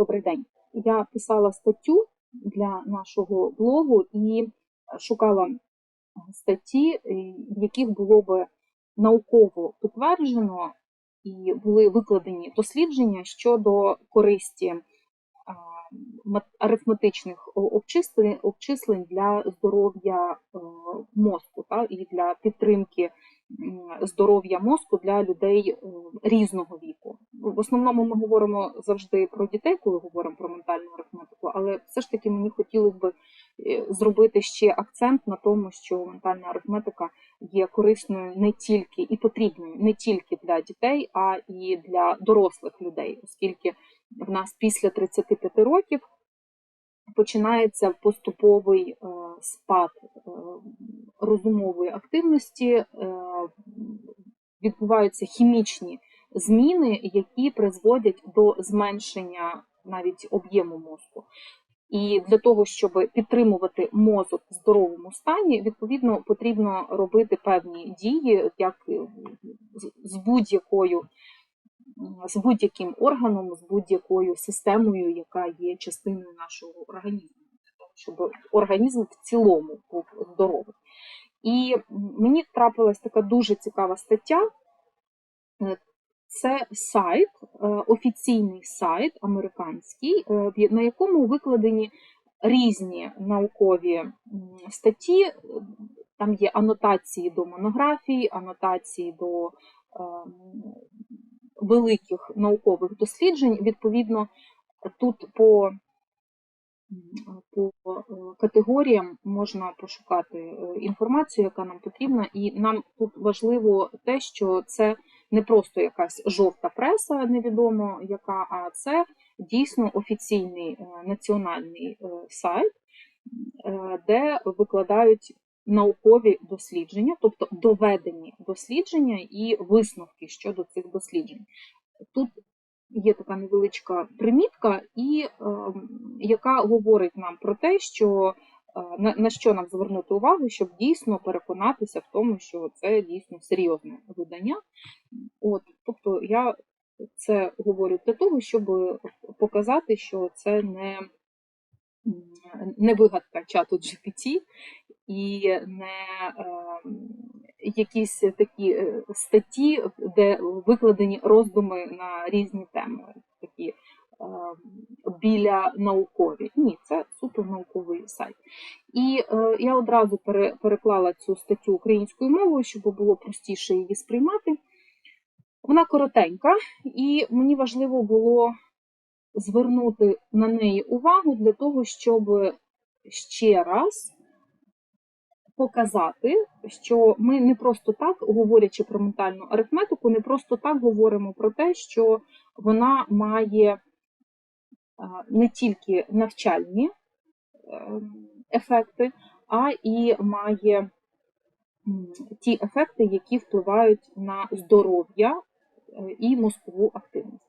Добрий день. Я писала статтю для нашого блогу і шукала статті, е, в яких було би науково підтверджено і були викладені дослідження щодо користі мат- арифметичних обчислень, обчислень для здоров'я е, мозку та, і для підтримки здоров'я мозку для людей е, різного віку. В основному ми говоримо завжди про дітей, коли говоримо про ментальну арифметику, але все ж таки мені хотілося б е, зробити ще акцент на тому, що ментальна арифметика є корисною не тільки і потрібною не тільки для дітей, а і для дорослих людей, оскільки в нас після 35 років починається поступовий е, спад е, розумової активності, е, відбуваються хімічні зміни, які призводять до зменшення навіть об'єму мозку. І для того, щоб підтримувати мозок в здоровому стані, відповідно потрібно робити певні дії, як з будь-якою з будь-яким органом, з будь-якою системою, яка є частиною нашого організму, щоб організм в цілому був здоровий. І мені трапилась така дуже цікава стаття. Е, Це сайт, е, офіційний сайт американський, е, на якому викладені різні наукові статті. Там є анотації до монографій, анотації до е, великих наукових досліджень. Відповідно, тут по, по е, категоріям можна пошукати е, інформацію, яка нам потрібна, і нам тут важливо те, що це не просто якась жовта преса, невідомо яка, а це дійсно офіційний е, національний сайт, де викладають наукові дослідження, тобто доведені дослідження і висновки щодо цих досліджень. Тут є така невеличка примітка, і е, яка говорить нам про те, що е, на, що нам звернути увагу, щоб дійсно переконатися в тому, що це дійсно серйозне видання. От, тобто я це говорю для того, щоб показати, що це не, не вигадка чату GPT і не е, якісь такі е, статті, де викладені роздуми на різні теми, такі е, біля наукові. Ні, це супернауковий сайт. І е, я одразу пере, переклала цю статтю українською мовою, щоб було простіше її сприймати. Вона коротенька, і мені важливо було звернути на неї увагу для того, щоб ще раз показати, що ми не просто так, говорячи про ментальну арифметику, не просто так говоримо про те, що вона має не тільки навчальні ем, ефекти, а і має ті ефекти, які впливають на здоров'я е, і мозкову активність.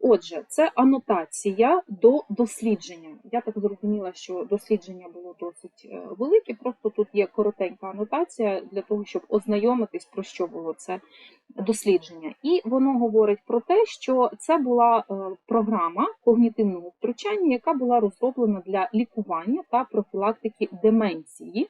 Отже, це анотація до дослідження. Я так зрозуміла, що дослідження було досить е, велике, просто тут є коротенька анотація для того, щоб ознайомитись, про що було це дослідження. І воно говорить про те, що це була е, програма когнітивного втручання, яка була розроблена для лікування та профілактики деменції,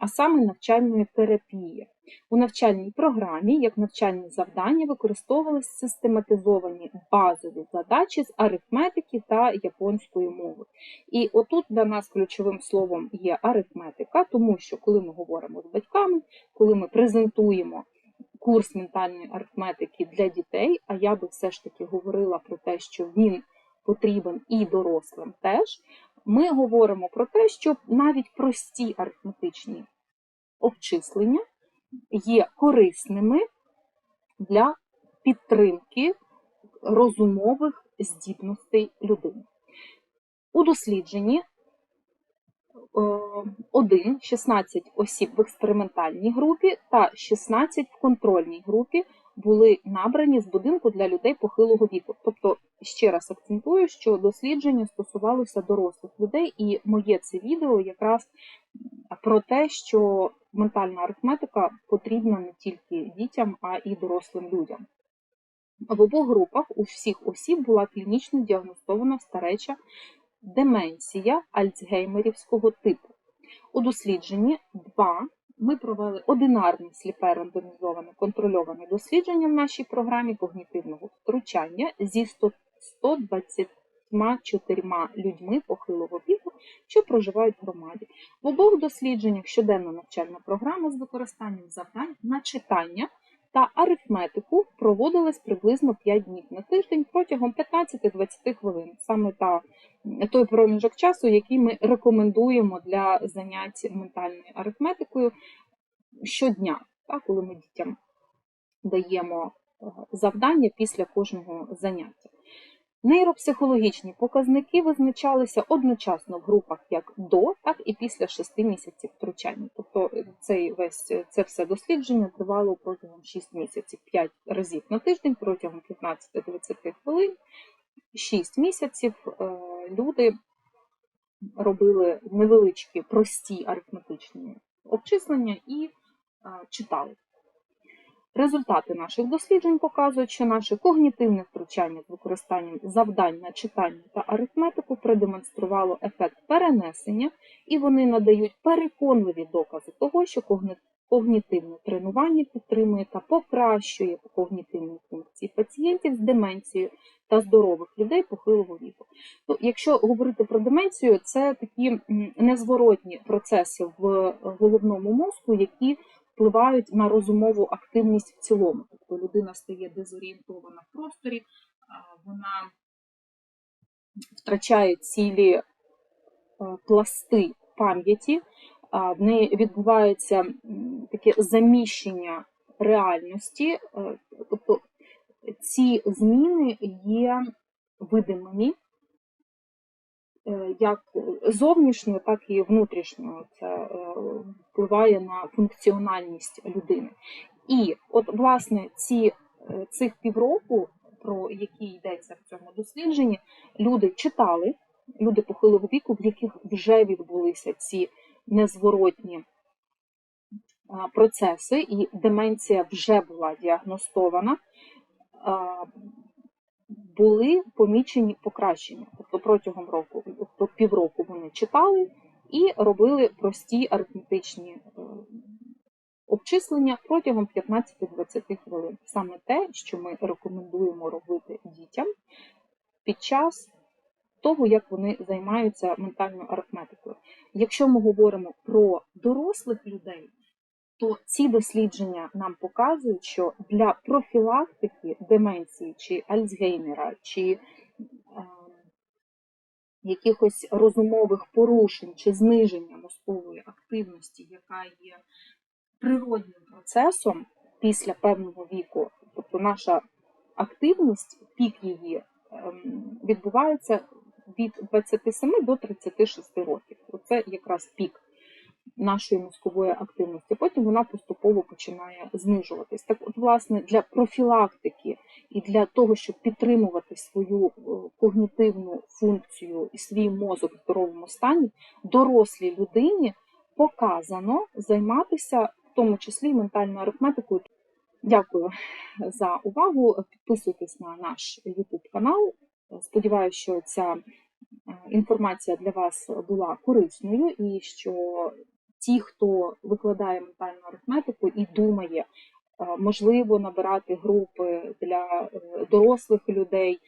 а саме навчальної терапії. У навчальній програмі як навчальні завдання використовувалися систематизовані базові задачі з арифметики та японської мови. І отут для нас ключовим словом є арифметика, тому що коли ми говоримо з батьками, коли ми презентуємо курс ментальної арифметики для дітей, а я би все ж таки говорила про те, що він потрібен і дорослим теж, ми говоримо про те, що навіть прості арифметичні обчислення є корисними для підтримки розумових здібностей людини. У дослідженні 1, 16 осіб в експериментальній групі та 16 в контрольній групі були набрані з будинку для людей похилого віку. Тобто, ще раз акцентую, що дослідження стосувалося дорослих людей, і моє це відео якраз про те, що ментальна арифметика потрібна не тільки дітям, а і дорослим людям. В обох групах у всіх осіб була клінічно діагностована стареча деменція альцгеймерівського типу. У дослідженні 2 ми провели одинарне сліпе рандомізоване контрольоване дослідження в нашій програмі когнітивного втручання зі 100 124 людьми похилого віку, що проживають в громаді. В обох дослідженнях щоденна навчальна програма з використанням завдань на читання та арифметику проводилась приблизно 5 днів на тиждень протягом 15-20 хвилин. Саме та той проміжок часу, який ми рекомендуємо для занять ментальною арифметикою щодня, так, коли ми дітям даємо е, завдання після кожного заняття. Нейропсихологічні показники визначалися одночасно в групах як до, так і після 6 місяців втручання. Тобто цей весь це все дослідження тривало протягом 6 місяців, 5 разів на тиждень, протягом 15-20 хвилин. 6 місяців е, люди робили невеличкі прості арифметичні обчислення і е, читали. Результати наших досліджень показують, що наше когнітивне втручання з використанням завдань на читання та арифметику продемонструвало ефект перенесення, і вони надають переконливі докази того, що когнітивне тренування підтримує та покращує когнітивні функції пацієнтів з деменцією та здорових людей похилого віку. Ну, якщо говорити про деменцію, це такі незворотні процеси в головному мозку, які впливають на розумову активність в цілому. Тобто людина стає дезорієнтована в просторі, вона втрачає цілі е, пласти пам'яті, в неї відбувається таке заміщення реальності, е, тобто ці зміни є видимими як зовнішньо, так і внутрішньо. Це е, впливає на функціональність людини. І от, власне, ці, е, цих півроку, про які йдеться в цьому дослідженні, люди читали, люди похилого віку, в яких вже відбулися ці незворотні процеси, і деменція вже була діагностована. Були помічені покращення. Тобто протягом року, тобто півроку вони читали і робили прості арифметичні е, обчислення протягом 15-20 хвилин. Саме те, що ми рекомендуємо робити дітям під час того, як вони займаються ментальною арифметикою. Якщо ми говоримо про дорослих людей, то ці дослідження нам показують, що для профілактики деменції чи Альцгеймера, чи е, якихось розумових порушень чи зниження мозкової активності, яка є природним процесом після певного віку, тобто наша активність, пік її ем, відбувається від 27 до 36 років. Оце якраз пік нашої мозкової активності. Потім вона поступово починає знижуватись. Так, от, власне, для профілактики і для того, щоб підтримувати свою е, когнітивну функцію і свій мозок в здоровому стані, дорослій людині показано займатися в тому числі ментальною арифметикою. Дякую за увагу. Підписуйтесь на наш YouTube канал. Сподіваюся, що ця е, інформація для вас була корисною і що ті, хто викладає ментальну арифметику і думає, е, можливо набирати групи для е, дорослих людей,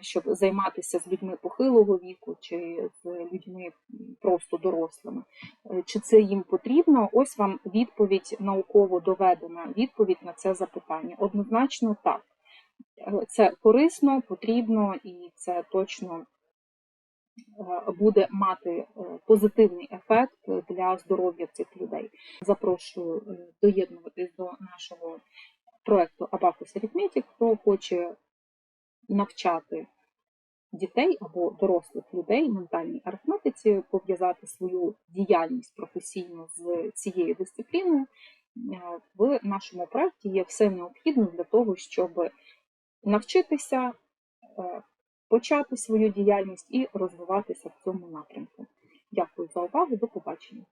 щоб займатися з людьми похилого віку чи з людьми просто дорослими. Е, Чи це їм потрібно? Ось вам відповідь науково доведена, відповідь на це запитання. Однозначно так. Це корисно, потрібно і це точно буде мати е, позитивний ефект для здоров'я цих людей. Запрошую е, доєднуватись до нашого проекту Abacus Arithmetic, хто хоче навчати дітей або дорослих людей ментальній арифметиці, пов'язати свою діяльність професійно з цією дисципліною. Е, В нашому проєкті є все необхідне для того, щоб навчитися, е, почати свою діяльність і розвиватися в цьому напрямку. Дякую за увагу, до побачення.